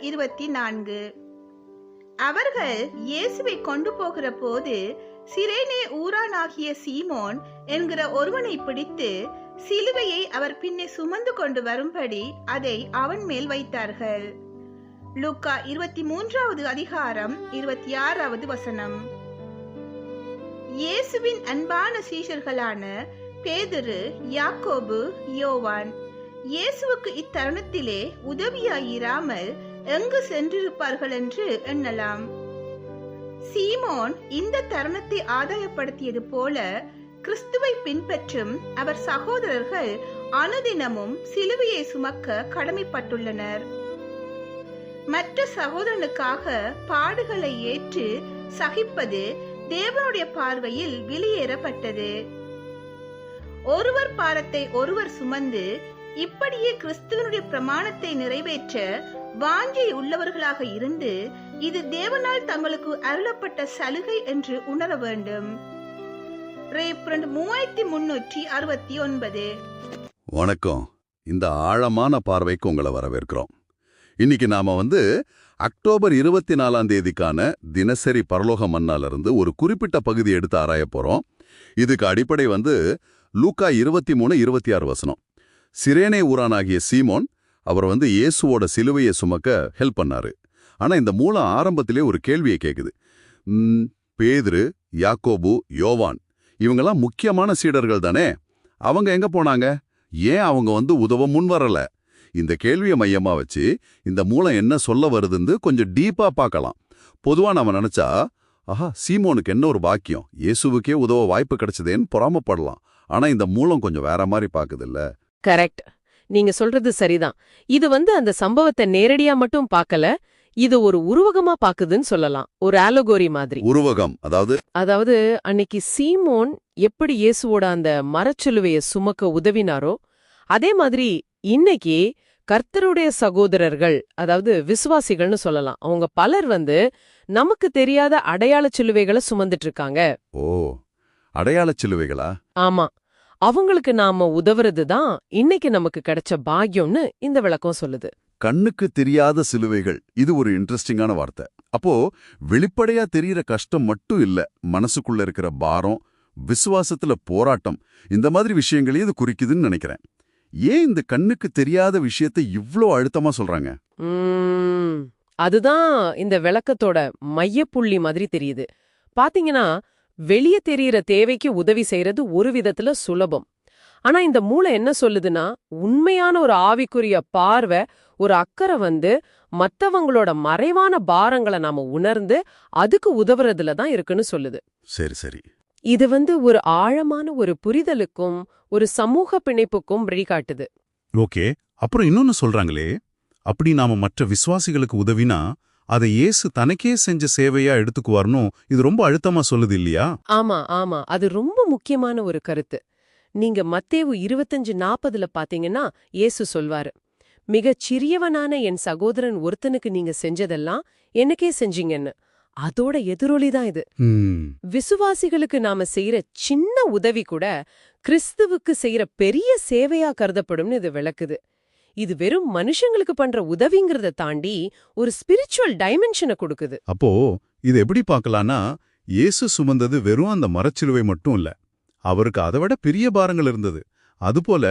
இருபத்தி நான்கு அவர்கள் இயேசுவை கொண்டு போகிற போது சிரேனே ஊரானாகிய சீமோன் என்கிற ஒருவனை பிடித்து சிலுவையை அவர் பின்னே சுமந்து கொண்டு வரும்படி அதை அவன் மேல் வைத்தார்கள். லூக்கா இருபத்தி மூன்றாவது அதிகாரம் இருபத்தி ஆறாவது வசனம். இயேசுவின் அன்பான சீஷர்களான பேதுரு யாக்கோபு யோவான் இயேசுவுக்கு இத்தருணத்திலே உதவியாயிராமல் எங்கு சென்றிருப்பார்கள் என்று எண்ணலாம். சீமோன் இந்த தருணத்தை ஆதாயப்படுத்தியது போல கிறிஸ்துவை பின்பற்றும் அவர் சகோதரர்கள் அனுதினமும் சிலுவையை சுமக்க கடமைப்பட்டுள்ளனர். மற்ற சகோதரனுக்காக பாடுகளை ஏற்று சகிப்பது தேவனுடைய பார்வையில் வெளியேறப்பட்டது. ஒருவர் பாரத்தை ஒருவர் சுமந்து இப்படியே கிறிஸ்துவனுடைய பிரமாணத்தை நிறைவேற்ற வாஞ்சை உள்ளவர்களாக இருந்து இது தேவனால் தங்களுக்கு அருளப்பட்ட சலுகை என்று உணர வேண்டும். மூவாயிரத்தி முன்னூற்றி அறுபத்தி ஒன்பது வணக்கம். இந்த ஆழமான பார்வைக்கு உங்களை வரவேற்கிறோம். இன்னைக்கு நாம வந்து அக்டோபர் இருபத்தி நாலாம் தேதிக்கான தினசரி பரலோக மன்னாலிருந்து ஒரு குறிப்பிட்ட பகுதி எடுத்து ஆராய போறோம். இதுக்கு அடிப்படை வந்து லூக்கா இருபத்தி மூணு இருபத்தி ஆறு வசனம். சிரேனே ஊரானாகிய சீமோன் அவர் வந்து இயேசுவோட சிலுவையை சுமக்க ஹெல்ப் பண்ணாரு. ஆனா இந்த மூலம் ஆரம்பத்திலே ஒரு கேள்வியை கேக்குது. பேதுரு யாக்கோபு யோவான் இவங்கெல்லாம் முக்கியமான சீடர்கள் தானே? அவங்க எங்க போனாங்க? ஏன் அவங்க வந்து உதவ முன் வரல? இந்த கேள்வியை மையமா வச்சு இந்த மூலம் என்ன சொல்ல வருதுன்னு கொஞ்சம் டீப்பா பார்க்கலாம். பொதுவா நாம நினைச்சா ஆஹா சீமோனுக்கு என்ன ஒரு பாக்கியம்? இயேசுவுக்கே உதவ வாய்ப்பு கிடைச்சதேன்னு பொறாமப்படலாம். ஆனா இந்த மூலம் கொஞ்சம் வேற மாதிரி பாக்குதுல்ல கரெக்ட் நீங்க சொல்றது சரிதான். இது வந்து அந்த சம்பவத்தை நேரடியா மட்டும் பார்க்கல இது ஒரு உருவகமா பாக்குதுன்னு சொல்லலாம். ஒரு ஆலோகோரி மாதிரி. உருவகம் அதாவது? அதாவது அன்னைக்கு சீமோன் எப்படி இயேசுவோட அந்த மரச்சிலுவைய சுமக்க உதவினாரோ அதே மாதிரி இன்னைக்கு கர்த்தருடைய சகோதரர்கள் அதாவது விசுவாசிகள்னு சொல்லலாம் அவங்க பலர் வந்து நமக்கு தெரியாத அடையாள சிலுவைகளை சுமந்துட்டு இருக்காங்க. ஓ அடையாளச் சிலுவைகளா? ஆமா. அவங்களுக்கு நாம உதவுறது தான் இன்னைக்கு நமக்கு கிடைச்ச பாக்கியம்னு இந்த விளக்கம் சொல்லுது. கண்ணுக்கு தெரியாத சிலுவைகள் இது ஒரு இன்ட்ரெஸ்டிங்கான வார்த்தை. அப்போ வெளிப்படையா தெரியற கஷ்டம் மட்டும் இல்ல மனசுக்குள்ள இருக்கிற பாரம் விசுவாசத்துல போராட்டம் இந்த மாதிரி விஷயங்களையும் இது குறிக்குதுன்னு நினைக்கிறேன். ஏன் இந்த கண்ணுக்கு தெரியாத விஷயத்தை இவ்ளோ அழுத்தமா சொல்றாங்க? அதுதான் இந்த விளக்கத்தோட மையப்புள்ளி மாதிரி தெரியுது. பாத்தீங்கன்னா வெளிய தெரியற தேவைக்கு உதவி செய்யறது ஒரு விதத்துல சுலபம். ஆனா இந்த மூளை என்ன சொல்லுதுன்னா உண்மையான ஒரு ஆவிக்குரிய பார்வை ஒரு அக்கறை வந்து மத்தவங்களோட மறைவான பாரங்களை நாம உணர்ந்து அதுக்கு உதவுறதுல தான் இருக்குன்னு சொல்லுது. சரி சரி. இது வந்து ஒரு ஆழமான ஒரு புரிதலுக்கும் ஒரு சமூக பிணைப்புக்கும் வழிகாட்டுது. ஓகே. அப்புறம் இன்னொன்னு சொல்றாங்களே அப்படி நாம மற்ற விசுவாசிகளுக்கு உதவினா அதை இயேசு தனக்கே செஞ்ச சேவையா எடுத்துக்குவார்னு இது ரொம்ப அழுத்தமா சொல்லுது இல்லையா? ஆமா ஆமா. அது ரொம்ப முக்கியமான ஒரு கருத்து. நீங்க மத்தேவு இருபத்தஞ்சு நாற்பதுல பாத்தீங்கன்னா இயேசு சொல்வாரு மிகச் சிறியவனான என் சகோதரன் ஒருத்தனுக்கு நீங்க செஞ்சதெல்லாம் எனக்கே செஞ்சீங்கன்னு. அதோட எதிரொலி தான் இது. விசுவாசிகளுக்கு நாம செய்யற சின்ன உதவி கூட கிறிஸ்துவுக்கு செய்யற பெரிய சேவையா கருதப்படும்னு இது விளக்குது. இது வெறும் மனுஷங்களுக்கு பண்ற உதவிங்கிறத தாண்டி ஒரு ஸ்பிரிச்சுவல் டைமென்ஷனை கொடுக்குது. அப்போ இது எப்படி பார்க்கலான்னா இயேசு சுமந்தது வெறும் அந்த மரச்சிலுவை மட்டும் இல்ல. அவருக்கு அதை விட பெரிய பாரங்கள் இருந்தது. அதுபோல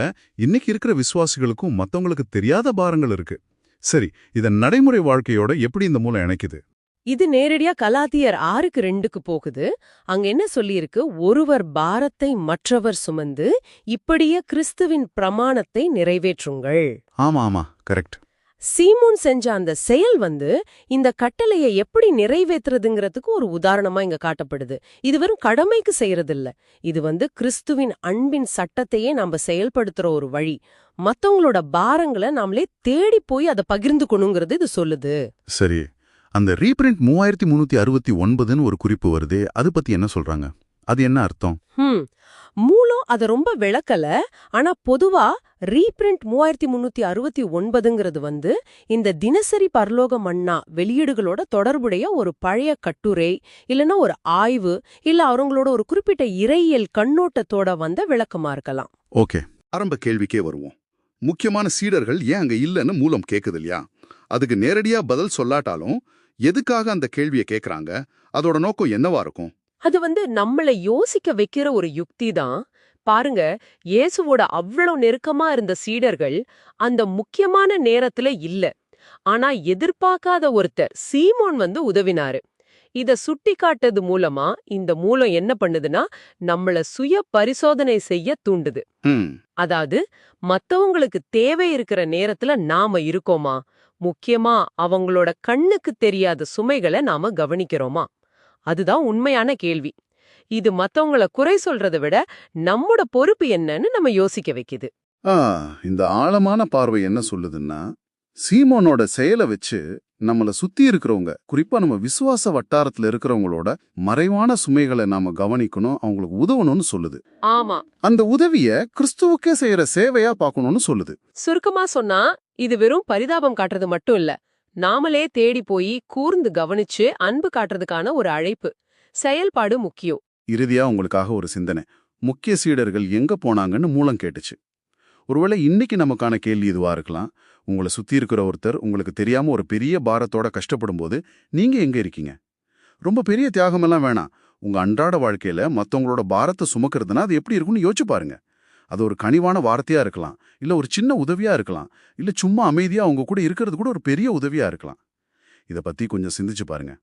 இன்னைக்கு இருக்கிற விசுவாசிகளுக்கும் மத்தவங்களுக்கு தெரியாத பாரங்கள் இருக்கு. சரி இத நடைமுறை வாழ்க்கையோட எப்படி இந்த மூலம் இணைக்குது? இது நேரடியா கலாத்தியர் ஆறுக்கு ரெண்டுக்கு போகுது. அங்க என்ன சொல்லியிருக்கு? ஒருவர் பாரத்தை மற்றவர் சுமந்து இப்படியே கிறிஸ்துவின் பிரமாணத்தை நிறைவேற்றுங்கள். ஆமா ஆமா கரெக்ட். சீமோன் செஞ்ச அந்த செயல் வந்து இந்த கட்டளையை எப்படி நிறைவேற்றுறதுங்கிறதுக்கு ஒரு உதாரணமா இங்க காட்டப்படுது. இது வெறும் கடமைக்கு செய்யறதில்ல. இது வந்து கிறிஸ்துவின் அன்பின் சட்டத்தையே நாம செயல்படுத்துற ஒரு வழி. மத்தவங்களோட பாரங்களை நாமளே தேடி போய் அதை பகிர்ந்துக்கணுங்கிறது இது சொல்லுது. சரி. அந்த ரீபிரிண்ட் மூவாயிரத்தி முன்னூத்தி அறுபத்தி ஒன்பதுன்னு ஒரு குறிப்பு வருதே அது பத்தி என்ன சொல்றாங்க? அது என்ன அர்த்தம்? மூலம் அத ரொம்ப விளக்கல ஆனா பொதுவா ரீபிரிண்ட் மூவாயிரத்தி முன்னூத்தி அறுபத்தி ஒன்பதுங்கிறது வந்து இந்த தினசரி பரலோக மன்னா வெளியீடுகளோட தொடர்புடைய ஒரு பழைய கட்டுரை இல்லனா ஒரு ஆய்வு இல்ல அவங்களோட ஒரு குறிப்பிட்ட இறையியல் கண்ணோட்டத்தோட வந்த விளக்கமா இருக்கலாம். ஓகே ஆரம்ப கேள்விக்கே வருவோம். முக்கியமான சீடர்கள் ஏன் அங்க இல்லைன்னு மூலம் கேக்குது இல்லையா? அதுக்கு நேரடியா பதில் சொல்லாட்டாலும் எதுக்காக அந்த கேள்வியை கேக்குறாங்க? அதோட நோக்கம் என்னவா இருக்கும்? அது வந்து நம்மள யோசிக்க வைக்கிற ஒரு யுக்தி தான். பாருங்க இயேசுவோட அவ்வளவு நெருக்கமா இருந்த சீடர்கள் அந்த முக்கியமான நேரத்துல இல்ல. ஆனா எதிர்பார்க்காத ஒருத்தர் சீமோன் வந்து உதவினாரு. இத சுட்டி காட்டுறது மூலமா இந்த மூலம் என்ன பண்ணுதுன்னா நம்மள சுய பரிசோதனை செய்ய தூண்டுது. அதாவது மத்தவங்களுக்கு தேவை இருக்கிற நேரத்துல நாம இருக்கோமா? முக்கியமா அவங்களோட கண்ணுக்கு தெரியாத சுமைகளை நாம கவனிக்கிறோமா? அதுதான் உண்மையான கேள்வி. இது மத்தவங்கள குறை சொல்றதை விட நம்மோட பொறுப்பு என்னன்னு நம்ம யோசிக்க வைக்குது. இந்த ஆழமான பார்வை என்ன சொல்லுதுன்னா சீமோனோட செயலை வச்சு நம்மள சுத்தி இருக்கிறவங்க குறிப்பா நம்ம விசுவாச வட்டாரத்துல இருக்கிறவங்களோட மறைவான சுமைகளை நாம கவனிக்கணும் அவங்களுக்கு உதவணும்னு சொல்லுது. ஆமா. அந்த உதவிய கிறிஸ்துவுக்கே செய்யற சேவையா பார்க்கணும்னு சொல்லுது. சுருக்கமா சொன்னா இது வெறும் பரிதாபம் காட்டுறது மட்டும் இல்ல. நாமளே தேடி போய் கூர்ந்து கவனிச்சு அன்பு காட்டுறதுக்கான ஒரு அழைப்பு. செயல்பாடு முக்கியம். இறுதியா உங்களுக்காக ஒரு சிந்தனை. முக்கிய சீடர்கள் எங்க போனாங்கன்னு மூலம் கேட்டுச்சு. ஒருவேளை இன்னைக்கு நமக்கான கேள்வி இதுவா இருக்கலாம். உங்களை சுத்தி இருக்கிற ஒருத்தர் உங்களுக்கு தெரியாம ஒரு பெரிய பாரத்தோட கஷ்டப்படும் போது நீங்க எங்க இருக்கீங்க? ரொம்ப பெரிய தியாகமெல்லாம் வேணாம். உங்க அன்றாட வாழ்க்கையில மத்தவங்களோட பாரத்தை சுமக்கிறதுனா அது எப்படி இருக்கும்னு யோசிச்சு பாருங்க. அது ஒரு கனிவான வார்த்தையா இருக்கலாம். இல்ல ஒரு சின்ன உதவியா இருக்கலாம். இல்ல சும்மா அமைதியா அவங்க கூட இருக்கிறது கூட ஒரு பெரிய உதவியா இருக்கலாம். இத பத்தி கொஞ்சம் சிந்திச்சு பாருங்க.